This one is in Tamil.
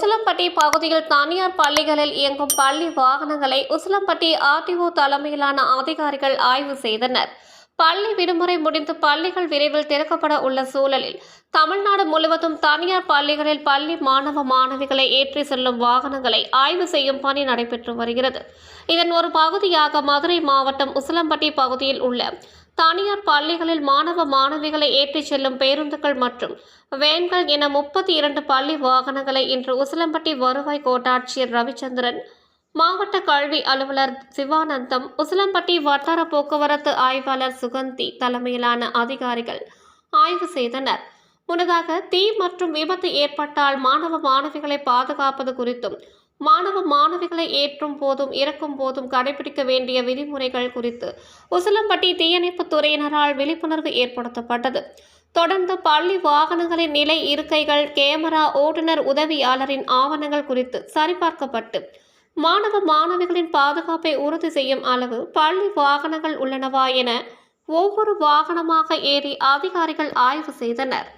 உசிலம்பட்டி பகுதியில் தனியார் பள்ளிகளில் இயங்கும் பள்ளி வாகனங்களை உசிலம்பட்டி ஆர்டிஓ தலைமையிலான அதிகாரிகள் ஆய்வு செய்தனர். பள்ளி விடுமுறை முடிந்து பள்ளிகள் விரைவில் திறக்கப்பட உள்ள சூழலில் தமிழ்நாடு முழுவதும் தனியார் பள்ளிகளில் பள்ளி மாணவ மாணவிகளை ஏற்றி செல்லும் வாகனங்களை ஆய்வு செய்யும் பணி நடைபெற்று வருகிறது. இதன் ஒரு பகுதியாக மதுரை மாவட்டம் உசிலம்பட்டி பகுதியில் உள்ள தனியார் பள்ளிகளில் மாணவ மாணவிகளை ஏற்றிச் செல்லும் பேருந்துகள் மற்றும் வேன்கள் என முப்பத்தி இரண்டு பள்ளி வாகனங்களை இன்று உசிலம்பட்டி வருவாய் கோட்டாட்சியர் ரவிச்சந்திரன் மாவட்ட கல்வி அலுவலர் சிவானந்தம் உசிலம்பட்டி வட்டார போக்குவரத்து ஆய்வாளர் சுகந்தி தலைமையிலான அதிகாரிகள் ஆய்வு செய்தனர். முன்னதாக தீ மற்றும் விபத்து ஏற்பட்டால் மாணவ மாணவிகளை பாதுகாப்பது குறித்தும் மாணவ மாணவிகளை ஏற்றும் போதும் இறக்கும் போதும் கடைபிடிக்க வேண்டிய விதிமுறைகள் குறித்து உசிலம்பட்டி தீயணைப்பு துறையினரால் விழிப்புணர்வு ஏற்படுத்தப்பட்டது. தொடர்ந்து பள்ளி வாகனங்களின் நிலை இருக்கைகள் கேமரா ஓட்டுநர் உதவியாளரின் ஆவணங்கள் குறித்து சரிபார்க்கப்பட்டு மாணவ மாணவிகளின் பாதுகாப்பை உறுதி செய்யும் அளவு பள்ளி வாகனங்கள் உள்ளனவா என ஒவ்வொரு வாகனமாக ஏறி அதிகாரிகள் ஆய்வு செய்தனர்.